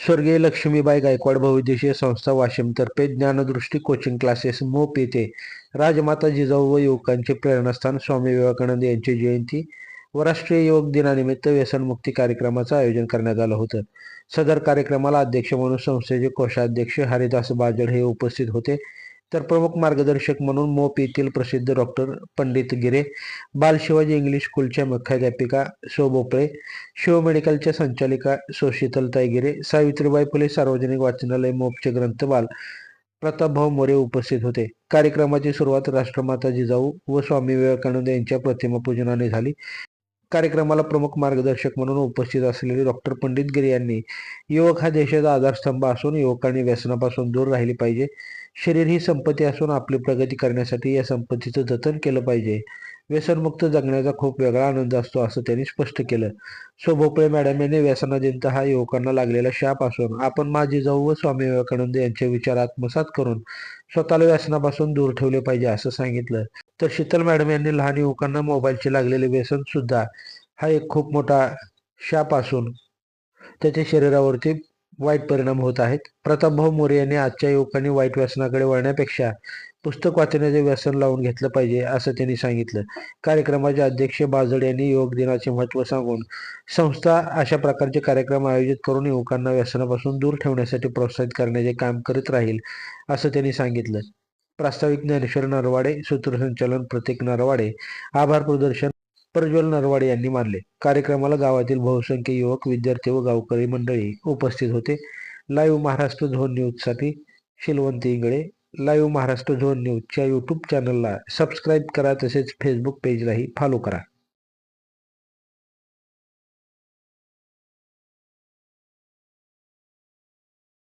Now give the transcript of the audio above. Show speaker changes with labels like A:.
A: स्वर्गीय लक्ष्मीबाई गायकवाड बहुउद्देशीय संस्था वाशिमतर्फे ज्ञानदृष्टी कोचिंग क्लासेस मोप येथे राजमाता जिजाऊ व युवकांचे प्रेरणास्थान स्वामी विवेकानंद यांची जयंती व राष्ट्रीय युवक दिनानिमित्त व्यसनमुक्ती कार्यक्रमाचं आयोजन करण्यात आलं होतं. सदर कार्यक्रमाला अध्यक्ष म्हणून संस्थेचे कोषाध्यक्ष हरिदास बाजड हे उपस्थित होते. तर प्रमुख मार्गदर्शक म्हणून मोप येथील प्रसिद्ध डॉक्टर पंडित गिरे बाल शिवाजी इंग्लिश स्कूलच्या मुख्याध्यापिका शो भोपळे शिव मेडिकलच्या संचालिका सोशीतलताई गिरे सावित्रीबाई फुले सार्वजनिक वाचनालय मोपचे ग्रंथपाल प्रतापभाऊ मोरे उपस्थित होते. कार्यक्रमाची सुरुवात राष्ट्रमाता जिजाऊ व स्वामी विवेकानंद यांच्या प्रतिमा पूजनाने झाली. कार्यक्रमाला प्रमुख मार्गदर्शक म्हणून उपस्थित असलेले डॉक्टर पंडित गिरे यांनी युवक हा देशाचा आधारस्तंभ असून युवकांनी व्यसनापासून दूर राहिले पाहिजे. शरीर ही संपत्ती असून आपली प्रगती करण्यासाठी या संपत्तीचं जतन केलं पाहिजे. व्यसनमुक्त जगण्याचा खूप वेगळा आनंद असतो असं त्यांनी स्पष्ट केलं. सो भोपळे मॅडम यांनी व्यसनाधीनता हा युवकांना लागलेला शाप असून आपण माझी जाऊ व स्वामी विवेकानंद यांचे विचार आत्मसात करून स्वतःला व्यसनापासून दूर ठेवले पाहिजे असं सांगितलं. तर शीतल मॅडम यांनी लहान युवकांना मोबाईलचे लागलेले व्यसन सुद्धा हा एक खूप मोठा शाप असून त्याच्या शरीरावरती वाईट परिणाम होत आहेत. प्रतापभाऊ मोरे यांनी आजच्या युवकांनी वाईट व्यसनाकडे वळण्यापेक्षा पुस्तक वाचण्याचे व्यसन लावून घेतलं पाहिजे असं त्यांनी सांगितलं. कार्यक्रमाचे अध्यक्ष बाजड यांनी योग दिनाचे महत्त्व सांगून संस्था अशा प्रकारचे कार्यक्रम आयोजित करून युवकांना व्यसनापासून दूर ठेवण्यासाठी प्रोत्साहित करण्याचे काम करीत राहील असं त्यांनी सांगितलं. प्रास्ताविक ज्ञानेश्वर नरवाडे सूत्रसंचालन प्रतीक नरवाडे आभार प्रदर्शन प्रज्वल नरवाडे यांनी मानले कार्यक्रमाला गावातील बहुसंख्य युवक विद्यार्थी व गावकरी मंडळी उपस्थित होते. लाईव्ह महाराष्ट्र झोन न्यूजसाठी शिलवंती इंगळे. लाईव्ह महाराष्ट्र झोन न्यूजच्या यूट्यूब चॅनलला सबस्क्राईब करा तसेच फेसबुक पेजलाही फॉलो करा.